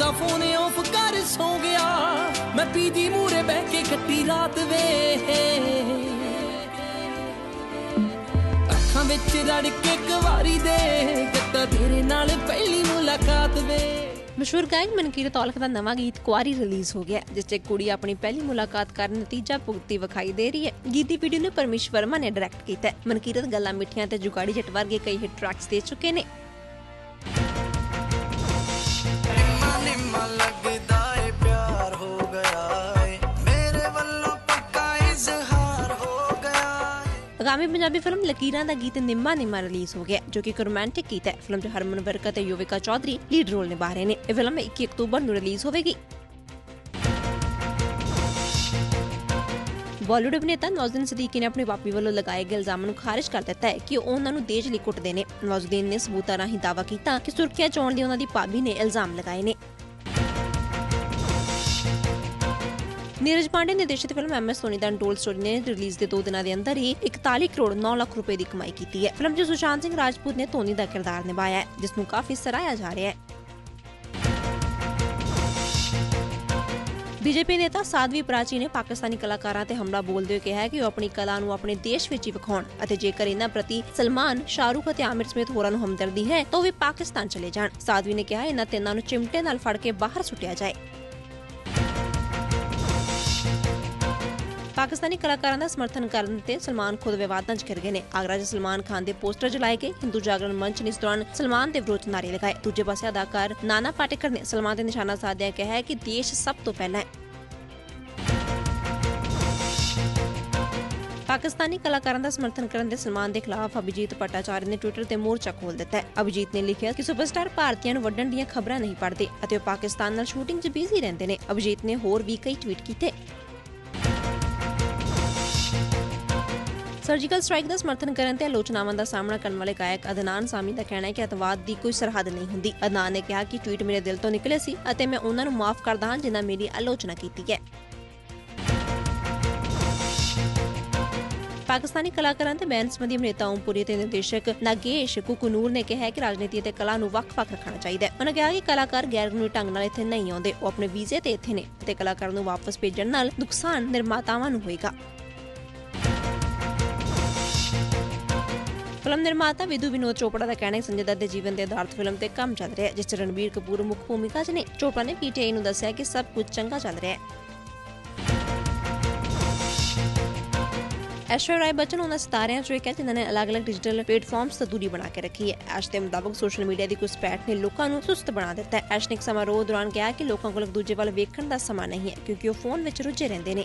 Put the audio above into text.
ਦਾ phone off ਕਰ ਸੌ ਗਿਆ। ਮੈਂ ਪੀਜੀ ਮੂਰੇ ਬਹਿ ਕੇ ਕੱਟੀ ਰਾਤ ਵੇ ਅੱਖਾਂ ਵਿੱਚ ਰੜ ਕੇ ਕੁਵਾਰੀ ਦੇ ਗੱਤਾ ਤੇਰੇ ਨਾਲ ਪਹਿਲੀ ਮੁਲਾਕਾਤ ਵੇ ਮਸ਼ਹੂਰ ਗਾਇਕ ਮਨਕੀਰਤ ਔਲਖ ਦਾ ਨਵਾਂ ਗੀਤ ਕੁਆਰੀ ਰਿਲੀਜ਼ ਹੋ ਗਿਆ, ਜਿਸ 'ਚ ਇੱਕ ਕੁੜੀ ਆਪਣੀ ਪਹਿਲੀ ਮੁਲਾਕਾਤ ਕਰਨ ਨਤੀਜਾ ਭੁਗਤੀ ਵਿਖਾਈ ਦੇ ਰਹੀ ਹੈ। ਗੀਤ ਦੀ ਵੀਡੀਓ ਨੂੰ ਪਰਮੇਸ਼ ਵਰਮਾ ਨੇ ਡਾਇਰੈਕਟ ਕੀਤਾ ਮਨਕੀਰਤ ਗੱਲਾਂ ਮਿੱਠੀਆਂ ਤੇ ਜੁਗਾੜੀ ਜੱਟ ਵਰਗੇ ਕਈ ਹਿੱਟ ਟਰੈਕਸ ਦੇ ਚੁੱਕੇ ਨੇ। ਆਗਾਮੀ ਪੰਜਾਬੀ ਫਿਲਮ ਲਕੀਰਾਂ ਦਾ ਗੀਤ ਨਿੰਮਾ ਨਿੰਮਾ ਰਿਲੀਜ਼ ਹੋ ਗਿਆ, ਜੋ ਕਿ ਇੱਕ ਰੋਮਾਂਟਿਕ ਗੀਤ ਹੈ। ਫਿਲਮ 'ਚ ਹਰਮਨ ਵਰਕਾ ਤੇ ਯੁਵਿਕਾ ਚੌਧਰੀ ਲੀਡ ਰੋਲ ਨਿਭਾ ਰਹੇ ਨੇ। ਇਹ ਫਿਲਮ 21 ਅਕਤੂਬਰ ਨੂੰ ਰਿਲੀਜ਼ ਹੋਵੇਗੀ। ਬਾਲੀਵੁੱਡ ਅਭਿਨੇਤਾ ਨਵਾਜ਼ੁਦੀਨ ਸਦੀਕੀ ਨੇ ਆਪਣੇ ਵਾਪੀ ਵੱਲੋਂ ਲਗਾਏ ਗਏ ਇਲਜ਼ਾਮਾਂ ਨੂੰ ਖਾਰਿਜ ਕਰ ਦਿੱਤਾ ਹੈ ਕਿ ਉਹ ਉਹਨਾਂ ਨੂੰ ਦੇਜ ਲਈ ਕੁੱਟਦੇ ਨੇ। ਨਵਾਜ਼ੁਦੀਨ ਨੇ ਸਬੂਤਾਂ ਰਾਹੀਂ ਦਾਅਵਾ ਕੀਤਾ ਕਿ ਸੁਰੱਖਿਆ ਚੋਣ ਲਈ ਉਹਨਾਂ ਦੀ ਭਾਬੀ ਨੇ ਇਲਜ਼ਾਮ ਲਗਾਏ ਨੇ। ਨੀਰਜ ਪਾਂਡੇ ਨਿਰਦੇਸ਼ਿਤ film MS Dhoni the untold story ਨੇ ਰਿਲੀਜ਼ ਦੇ 2 ਦਿਨਾਂ ਦੇ ਅੰਦਰ ਹੀ 41 ਕਰੋੜ 9 ਲੱਖ ਰੁਪਏ ਦੀ ਕਮਾਈ ਕੀਤੀ ਹੈ। ਫਿਲਮ 'ਚ ਸੁਸ਼ਾਂਤ ਸਿੰਘ ਰਾਜਪੂਤ ਨੇ ਧੋਨੀ ਦਾ ਕਿਰਦਾਰ ਨਿਭਾਇਆ ਹੈ, ਜਿਸ ਨੂੰ ਕਾਫੀ ਸਰਾਹਿਆ ਜਾ ਰਿਹਾ ਹੈ। ਬੀਜੇਪੀ ਨੇਤਾ ਸਾਧਵੀ ਪ੍ਰਾਚੀ ਨੇ ਪਾਕਿਸਤਾਨੀ ਕਲਾਕਾਰਾਂ ਤੇ ਹਮਲਾ ਬੋਲਦੇ ਹੋਏ ਕਿਹਾ ਕਿ ਉਹ ਆਪਣੀ ਕਲਾ ਨੂੰ ਆਪਣੇ ਦੇਸ਼ ਵਿੱਚ ਹੀ ਵਿਖਾਉਣ ਅਤੇ ਜੇਕਰ ਇਹਨਾਂ ਪ੍ਰਤੀ ਸਲਮਾਨ, ਸ਼ਾਹਰੁਖ ਅਤੇ ਆਮਿਰ ਸਮੇਤ ਹੋਰਾਂ ਨੂੰ ਹਮਦਰਦੀ ਹੈ, ਤਾਂ ਉਹ ਵੀ ਪਾਕਿਸਤਾਨ ਚਲੇ ਜਾਣ। ਸਾਧਵੀ ਨੇ ਕਿਹਾ, ਇਹਨਾਂ ਤਿੰਨਾਂ ਨੂੰ ਚਿਮਟੇ ਨਾਲ ਫੜ ਕੇ ਬਾਹਰ ਸੁੱਟਿਆ ਜਾਏ। ਪਾਕਿਸਤਾਨੀ ਕਲਾਕਾਰਾਂ ਦਾ ਸਮਰਥਨ ਕਰਨ ਤੇ ਸਲਮਾਨ ਖੁਦ ਵਿਵਾਦਾਂ 'ਚ ਘਿਰ ਗਏ ਨੇ। ਆਗਰਾ 'ਚ ਸਲਮਾਨ ਖਾਨ ਦੇ ਪੋਸਟਰ ਜਲਾਏ ਗਏ। ਹਿੰਦੂ ਜਾਗਰਣ ਮੰਚ ਨੇ ਇਸ ਦੌਰਾਨ ਸਲਮਾਨ ਦੇ ਵਿਰੋਧ ਨਾਰੇ ਲਗਾਏ। ਦੂਜੇ ਪਾਸੇ ਅਦਾਕਾਰ ਨਾਨਾ ਪਾਟੇਕਰ ਨੇ ਸਲਮਾਨ ਤੇ ਨਿਸ਼ਾਨਾ ਸਾਧਿਆ ਕਿਹਾ ਹੈ ਕਿ ਦੇਸ਼ ਸਭ ਤੋਂ ਪਹਿਲਾਂ ਹੈ। ਪਾਕਿਸਤਾਨੀ ਕਲਾਕਾਰਾਂ ਦਾ ਸਮਰਥਨ ਕਰਨ ਦੇ ਸਲਮਾਨ ਦੇ ਖਿਲਾਫ ਅਭਿਜੀਤ ਭੱਟਾਚਾਰੀ ਨੇ ਟਵਿੱਟਰ ਤੇ ਮੋਰਚਾ ਖੋਲ ਦਿੱਤਾ ਹੈ। ਅਭਿਜੀਤ ਨੇ ਲਿਖਿਆ ਕਿ ਸੁਪਰਸਟਾਰ ਭਾਰਤੀਆਂ ਨੂੰ ਵੱਢਣ ਦੀਆਂ ਖਬਰਾਂ ਨਹੀਂ ਪੜ੍ਹਦੇ ਅਤੇ ਉਹ ਪਾਕਿਸਤਾਨ ਨਾਲ ਸ਼ੂਟਿੰਗ 'ਚ ਬਿਜ਼ੀ ਰਹਿੰਦੇ ਨੇ। ਅਭਿਜੀਤ ਨੇ ਹੋਰ ਵੀ ਕਈ ਟਵੀਟ ਕੀਤੇ। ਸਰਜੀਕਲ ਸਟ੍ਰਾਈਕ ਦਾ ਸਮਰਥਨ ਕਰਨ ਤੇ ਆਲੋਚਨਾਵਾਂ ਦਾ ਸਾਹਮਣਾ ਕਰਨ ਵਾਲੇ ਗਾਇਕ ਅਦਨਾਨ ਸਾਮੀ ਦਾ ਕਹਿਣਾ ਹੈ ਕਿ ਅਤਵਾਦ ਦੀ ਕੋਈ ਸਰਹੱਦ ਨਹੀਂ ਹੁੰਦੀ। ਅਦਨਾਨ ਨੇ ਕਿਹਾ ਕਿ ਟਵੀਟ ਮੇਰੇ ਦਿਲ ਤੋਂ ਨਿਕਲੇ ਸੀ ਅਤੇ ਮੈਂ ਉਹਨਾਂ ਨੂੰ ਮਾਫ ਕਰਦਾ ਹਾਂ ਜਿਨ੍ਹਾਂ ਮੇਰੀ ਆਲੋਚਨਾ ਕੀਤੀ ਹੈ। ਪਾਕਿਸਤਾਨੀ ਕਲਾਕਾਰਾਂ ਤੇ ਬੈਂਡ ਸੰਬੰਧੀ ਅਭਿਨੇਤਾ ਓਮਪੁਰੀ ਤੇ ਨਿਰਦੇਸ਼ਕ ਨਾਗੇਸ਼ ਕੁਕਨੂਰ ਨੇ ਕਿਹਾ ਕਿ ਰਾਜਨੀਤੀ ਅਤੇ ਕਲਾ ਨੂੰ ਵੱਖ-ਵੱਖ ਰੱਖਣਾ ਚਾਹੀਦਾ ਹੈ। ਉਹਨਾਂ ਕਿਹਾ ਕਿ ਕਲਾਕਾਰ ਗੈਰ ਕਾਨੂੰਨੀ ਢੰਗ ਨਾਲ ਇੱਥੇ ਨਹੀਂ ਆਉਂਦੇ, ਉਹ ਆਪਣੇ ਵੀਜ਼ੇ ਤੇ ਇੱਥੇ ਨੇ ਅਤੇ ਕਲਾਕਾਰਾਂ ਨੂੰ ਵਾਪਸ ਭੇਜਣ ਨਾਲ ਨੁਕਸਾਨ ਨਿਰਮਾਤਾਵਾਂ ਨੂੰ ਹੋਏਗਾ। ਫਿਲਮ ਨਿਰਮਾਤਾ ਵਿਦੂ ਵਿਨੋਦ ਚੋਪੜਾ ਦਾ ਕਹਿਣਾ ਹੈ ਸੰਜੇ ਦੱਤ ਦੇ ਜੀਵਨ ਦੇ ਆਧਾਰਿਤ ਫਿਲਮ ਤੇ ਕੰਮ ਚੱਲ ਰਿਹਾ ਹੈ, ਜਿਸ 'ਚ ਰਣਬੀਰ ਕਪੂਰ ਮੁੱਖ ਭੂਮਿਕਾ 'ਚ ਨੇ। ਚੋਪੜਾ ਨੇ ਪੀਟੀਆਈ ਨੂੰ ਦੱਸਿਆ ਕਿ ਸਭ ਕੁਝ ਚੰਗਾ ਚੱਲ ਰਿਹਾ ਹੈ। ਐਸ਼ਵਰ ਰਾਏ ਬੱਚਨ ਉਹਨਾਂ ਸਤਾਰਿਆਂ ਚੋਂ ਇੱਕ ਹੈ, ਜਿਨ੍ਹਾਂ ਨੇ ਅਲੱਗ-ਅਲੱਗ ਡਿਜੀਟਲ ਪਲੇਟਫਾਰਮਸ ਤੋਂ ਦੂਰੀ ਬਣਾ ਕੇ ਰੱਖੀ ਹੈ। ਐਸ਼ ਦੇ ਮੁਤਾਬਕ ਸੋਸ਼ਲ ਮੀਡੀਆ ਦੀ ਘੁਸਪੈਠ ਨੇ ਲੋਕਾਂ ਨੂੰ ਸੁਸਤ ਬਣਾ ਦਿੱਤਾ ਹੈ। ਐਸ਼ ਨੇ ਸਮਾਰੋਹ ਦੌਰਾਨ ਕਿਹਾ ਕਿ ਲੋਕਾਂ ਕੋਲ ਇੱਕ ਦੂਜੇ ਵੱਲ ਵੇਖਣ ਦਾ ਸਮਾਂ ਨਹੀਂ ਹੈ, ਕਿਉਂਕਿ ਉਹ ਫੋਨ ਵਿੱਚ ਰੁੱਝੇ ਰਹਿੰਦੇ ਨੇ।